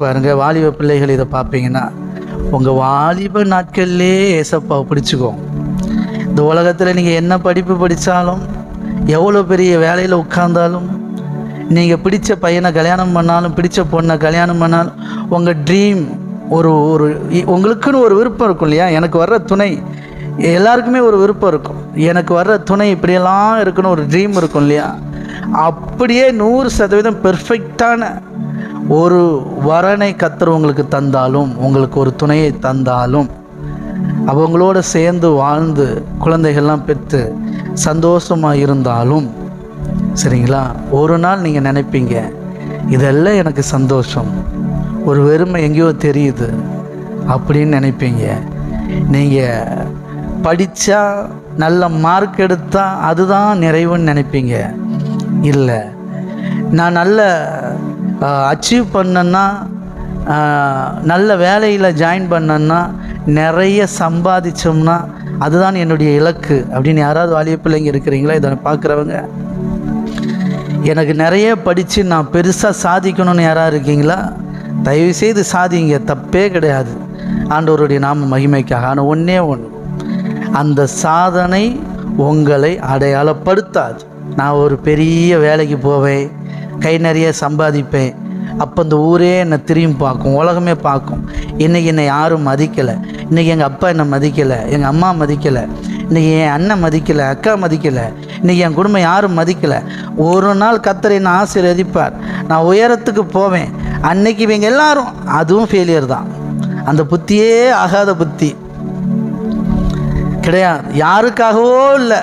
பாருங்க வாலிப பிள்ளைகள் இதை பார்ப்பீங்கன்னா உங்கள் வாலிப நாட்கள்லே ஏசப்பாவை பிடிச்சிக்கும் இந்த உலகத்தில் நீங்கள் என்ன படிப்பு படித்தாலும் எவ்வளோ பெரிய வேலையில் உட்கார்ந்தாலும் நீங்கள் பிடிச்ச பையனை கல்யாணம் பண்ணாலும் பிடிச்ச பொண்ணை கல்யாணம் பண்ணாலும் உங்கள் ட்ரீம் ஒரு ஒரு உங்களுக்குன்னு ஒரு விருப்பம் இருக்கும் இல்லையா? எனக்கு வர்ற துணை எல்லாருக்குமே ஒரு விருப்பம் இருக்கும். எனக்கு வர்ற துணை இப்படியெல்லாம் இருக்கணும் ஒரு ட்ரீம் இருக்கும் இல்லையா? அப்படியே நூறு சதவீதம் பெர்ஃபெக்டான ஒரு வரனை கத்தர் உங்களுக்கு தந்தாலும் உங்களுக்கு ஒரு துணையை தந்தாலும் அவங்களோட சேர்ந்து வாழ்ந்து குழந்தைகள்லாம் பெற்று சந்தோஷமாக இருந்தாலும் சரிங்களா? ஒரு நாள் நீங்கள் நினைப்பீங்க இதெல்லாம் எனக்கு சந்தோஷம். ஒரு வெறுமை எங்கேயோ தெரியுது அப்படின்னு நினைப்பீங்க. நீங்கள் படித்தா நல்ல மார்க் எடுத்தால் அதுதான் நிறைவுன்னு நினைப்பீங்க. இல்லை நான் நல்ல அச்சீவ் பண்ணேன்னா நல்ல வேலையில் ஜாயின் பண்ணேன்னா நிறைய சம்பாதிச்சோம்னா அதுதான் என்னுடைய இலக்கு. அப்படின்னு யாராவது வாலிய பிள்ளைங்க இருக்கிறீங்களா? இதை பார்க்குறவங்க. எனக்கு நிறைய படித்து நான் பெருசாக சாதிக்கணும்னு யாராவது இருக்கீங்களா? தயவுசெய்து சாதிங்க. தப்பே கிடையாது. ஆண்டவருடைய நாம மகிமைக்காக. ஆனால் ஒன்றே ஒன்று அந்த சாதனை உங்களை அடையாளப்படுத்தாது. நான் ஒரு பெரிய வேலைக்கு போவேன். கை நிறைய சம்பாதிப்பேன். அப்போ இந்த ஊரே என்னை திரும்பி பார்க்கும் உலகமே பார்க்கும். இன்றைக்கி என்னை யாரும் மதிக்கலை. இன்றைக்கி எங்கள் அப்பா என்னை மதிக்கலை எங்கள் அம்மா மதிக்கலை இன்றைக்கி என் அண்ணன் மதிக்கலை அக்கா மதிக்கலை இன்றைக்கி என் குடும்பம் யாரும் மதிக்கலை. ஒரு நாள் கத்தரை நான் ஆசீர்வதிப்பார். நான் உயரத்துக்கு போவேன். அன்னைக்கு இவங்க எல்லாரும் அதுவும் ஃபெயிலியர் தான். அந்த புத்தியே ஆகாத புத்தி. கிடையாது. யாருக்காகவோ இல்லை.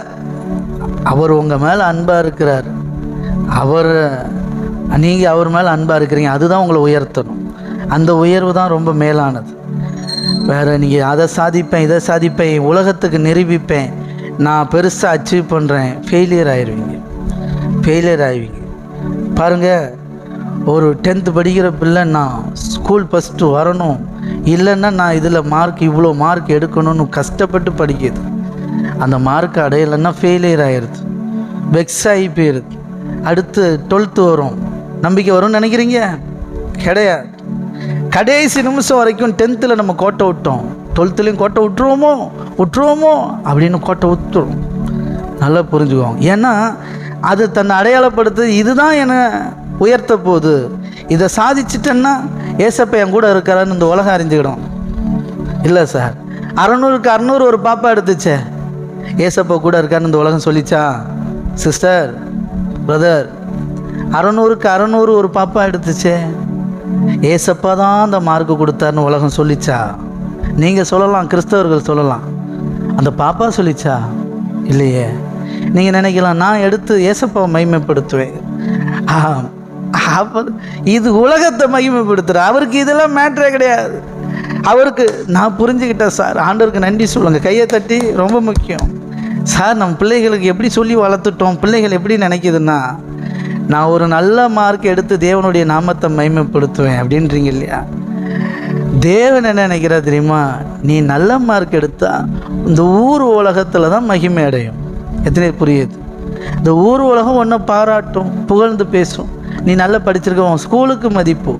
அவர் உங்கள் மேலே அன்பாக இருக்கிறார். அவர் நீங்கள் அவர் மேலே அன்பாக இருக்கிறீங்க அதுதான் உங்களை உயர்த்தணும். அந்த உயர்வு தான் ரொம்ப மேலானது. வேறு நீங்கள் அதை சாதிப்பேன் இதை சாதிப்பேன் உலகத்துக்கு நிரூபிப்பேன். நான் பெருசாக அச்சீவ் பண்ணுறேன் ஃபெயிலியர் ஆயிடுவீங்க ஃபெயிலியர் ஆயிடுவீங்க பாருங்கள் ஒரு டென்த்து படிக்கிற பிள்ளை நான் ஸ்கூல் ஃபஸ்ட்டு வரணும். இல்லைன்னா நான் இதில் மார்க் இவ்வளோ மார்க் எடுக்கணும்னு கஷ்டப்பட்டு படிக்கிது அந்த மார்க் அடையலைன்னா ஃபெயிலியர் ஆயிடுது வெக்ஸ் ஆகி போயிடுது அடுத்து டுவெல்த்து வரும். நம்பிக்கை வரும்னு நினைக்கிறீங்க? கிடையாது. கடைசி நிமிஷம் வரைக்கும் டென்த்தில் நம்ம கோட்டை விட்டோம். டுவெல்த்துலேயும் கோட்டை விட்டுருவோமோ? விட்டுருவோமோ? அப்படின்னு கோட்டை விட்டுரும். நல்லா புரிஞ்சுக்குவோம் ஏன்னா அது தன்னை அடையாளப்படுத்து இதுதான் என்னை உயர்த்த போகுது. இதை சாதிச்சிட்டேன்னா ஏசப்ப என் கூட இருக்கிறான்னு இந்த உலகம் அறிஞ்சுக்கிடும். இல்லை சார். அறநூறுக்கு அறநூறு ஒரு பாப்பா எடுத்துச்சே. ஏசப்பா கூட இருக்கான்னு இந்த உலகம் சொல்லிச்சா? சிஸ்டர் பிரதர் அறநூறுக்கு அறநூறு ஒரு பாப்பா எடுத்துச்சே. ஏசப்பா தான் அந்த மார்க்கு கொடுத்தாருன்னு உலகம் சொல்லிச்சா? நீங்கள் சொல்லலாம் கிறிஸ்தவர்கள் சொல்லலாம். அந்த பாப்பா சொல்லிச்சா? இல்லையே. நீங்கள் நினைக்கலாம் நான் எடுத்து ஏசப்பாவை மகிமைப்படுத்துவேன். இது உலகத்தை மகிமைப்படுத்துகிற அவருக்கு இதெல்லாம் மேட்ரே கிடையாது. அவருக்கு நான் புரிஞ்சுக்கிட்டேன் சார். ஆண்டவருக்கு நன்றி சொல்லுங்கள் கையை தட்டி ரொம்ப முக்கியம். சார் நம்ம பிள்ளைகளுக்கு எப்படி சொல்லி வளர்த்துட்டோம்? பிள்ளைகள் எப்படி நினைக்குதுன்னா நான் ஒரு நல்ல மார்க் எடுத்து தேவனுடைய நாமத்தை மகிமைப்படுத்துவேன் அப்படின்றீங்க இல்லையா? தேவன் என்ன நினைக்கிறா தெரியுமா? நீ நல்ல மார்க் எடுத்தா இந்த ஊர் உலகத்தில் தான் மகிமை அடையும். எத்தனை புரியுது? இந்த ஊர் உலகம் ஒன்றை பாராட்டும் புகழ்ந்து பேசும். நீ நல்லா படிச்சிருக்க உன் ஸ்கூலுக்கு மதிப்பு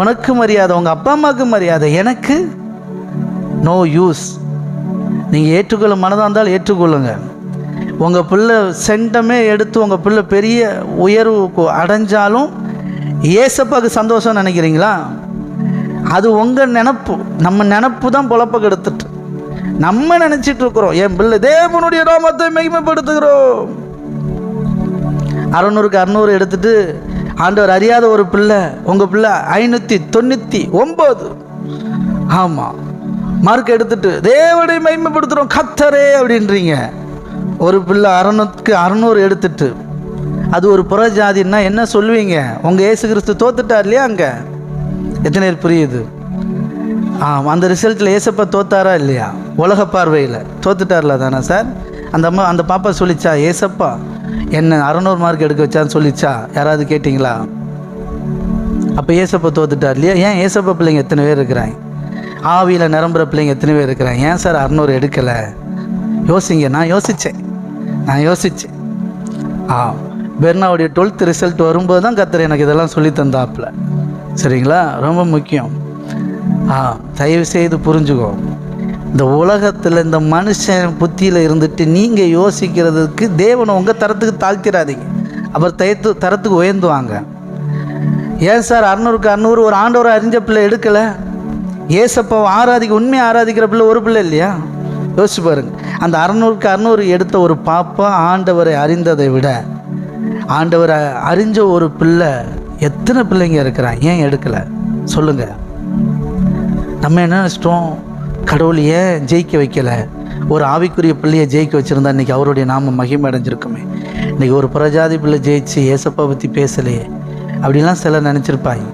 உனக்கு மரியாதை உங்கள் அப்பா அம்மாவுக்கு மரியாதை எனக்கு நோ யூஸ் நீங்கள் ஏற்றுக்கொள்ள மனதாக இருந்தால் ஏற்றுக்கொள்ளுங்கள் உங்கள் பிள்ளை சென்டமே எடுத்து உங்கள் பிள்ளை பெரிய உயர்வுக்கு அடைஞ்சாலும் ஏசப்பாக்கு சந்தோஷம் நினைக்கிறீங்களா? அது உங்கள் நினப்பு. நம்ம நினப்பு தான் பொழப்ப கெடுத்துட்டு நம்ம நினச்சிட்டு இருக்கிறோம். என் பிள்ளை தேவனுடைய ரோமத்தை மெய்மைப்படுத்துகிறோம் அறநூறுக்கு அறநூறு எடுத்துட்டு ஆண்டவர் அறியாத ஒரு பிள்ளை உங்கள் பிள்ளை ஐநூற்றி தொண்ணூற்றி ஒம்பது ஆமாம் மார்க் எடுத்துட்டு தேவனை மைமைப்படுத்துகிறோம் கத்தரே அப்படின்றீங்க. ஒரு பிள்ளை அறநூறுக்கு அறநூறு எடுத்துட்டு அது ஒரு புறஜாதின்னா என்ன சொல்லுவீங்க? உங்கள் ஏசு கிறிஸ்து தோத்துட்டார் இல்லையா அங்கே? எத்தனை பேர் புரியுது? ஆ அந்த ரிசல்ட்டில் ஏசப்பா தோத்தாரா இல்லையா? உலக பார்வையில். தோத்துட்டார்ல தானே சார்? அந்த அம்மா அந்த பாப்பா சொல்லிச்சா ஏசப்பா என்ன அறநூறு மார்க் எடுக்க வச்சான்னு சொல்லிச்சா? யாராவது கேட்டிங்களா? அப்போ ஏசப்பா தோத்துட்டார் இல்லையா? ஏன் ஏசப்பா பிள்ளைங்க எத்தனை பேர் இருக்கிறாங்க? ஆவியில் நிரம்புற பிள்ளைங்க எத்தனை பேர் இருக்கிறாங்க? ஏன் சார் அறநூறு எடுக்கலை? யோசிங்க நான் யோசித்தேன் நான் யோசித்தேன் ஆ பெர்னாவுடைய டுவெல்த் ரிசல்ட் வரும்போது தான் கத்தர் எனக்கு இதெல்லாம் சொல்லி தந்தாப்புல. சரிங்களா? ரொம்ப முக்கியம். ஆ தயவு செய்து புரிஞ்சுக்கோ. இந்த உலகத்தில் இந்த மனுஷன் புத்தியில் இருந்துட்டு நீங்கள் யோசிக்கிறதுக்கு தேவனை உங்கள் தரத்துக்கு தாழ்த்திடாதீங்க. அப்புறம் தயத்து தரத்துக்கு உயர்ந்துவாங்க. ஏன் சார் அறநூறுக்கு அறநூறு ஒரு ஆண்டவரை அறிஞ்ச பிள்ளை எடுக்கலை? ஏசப்பா ஆராதிக்க உண்மையை ஆராதிக்கிற பிள்ளை ஒரு பிள்ளை இல்லையா? யோசிச்சு பாருங்க. அந்த அறநூறுக்கு அறநூறு எடுத்த ஒரு பாப்பா ஆண்டவரை அறிந்ததை விட ஆண்டவரை அறிஞ்ச ஒரு பிள்ளை எத்தனை பிள்ளைங்க இருக்கிறான் ஏன் எடுக்கலை? சொல்லுங்கள் நம்ம என்ன நினச்சிட்டோம்? கடவுள் ஏன் ஜெயிக்க வைக்கலை? ஒரு ஆவிக்குரிய பிள்ளையை ஜெயிக்க வச்சுருந்தா இன்றைக்கி அவருடைய நாம மகிமை அடைஞ்சிருக்குமே இன்றைக்கி ஒரு பிரஜாதி பிள்ளை ஜெயிச்சு ஏசப்பா பற்றி பேசலையே. அப்படிலாம் சில நினச்சிருப்பாங்க.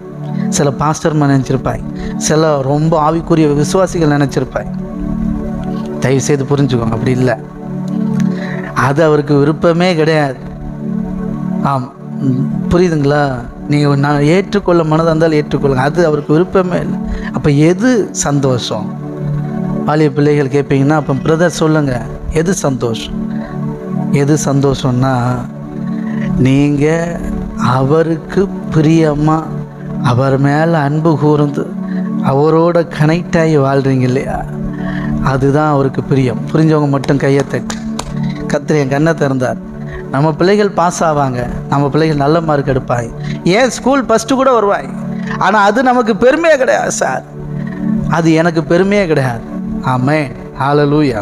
சில பாஸ்டர்மா நினச்சிருப்பாங்க. சில ரொம்ப ஆவிக்குரிய விசுவாசிகள் நினச்சிருப்பாங்க. தயவு செய்து புரிஞ்சுக்கோங்க அப்படி இல்லை. அது அவருக்கு விருப்பமே கிடையாது. ஆம் புரியுதுங்களா? நீங்கள் நான் ஏற்றுக்கொள்ள மனதாக இருந்தாலும் ஏற்றுக்கொள்ளுங்க. அது அவருக்கு விருப்பமே இல்லை. அப்போ எது சந்தோஷம்? வாலிய பிள்ளைகள் கேட்பீங்கன்னா அப்போ பிரதர் சொல்லுங்கள் எது சந்தோஷம்? எது சந்தோஷம்னா நீங்கள் அவருக்கு பிரியமாக அவர் மேலே அன்பு கூர்ந்து அவரோட கனெக்ட் ஆகி வாழ்கிறீங்க இல்லையா? அதுதான் அவருக்கு பிரியம். புரிஞ்சவங்க மட்டும் கையை தட்டு. கத்திரி என் கண்ணை திறந்தார். நம்ம பிள்ளைகள் பாஸ் ஆவாங்க. நம்ம பிள்ளைகள் நல்ல மார்க் எடுப்பாங்க. ஏன் ஸ்கூல் ஃபஸ்ட்டு கூட வருவாங்க? ஆனால் அது நமக்கு பெருமையே கிடையாது சார் அது எனக்கு பெருமையே கிடையாது. ஆமே ஹalleluya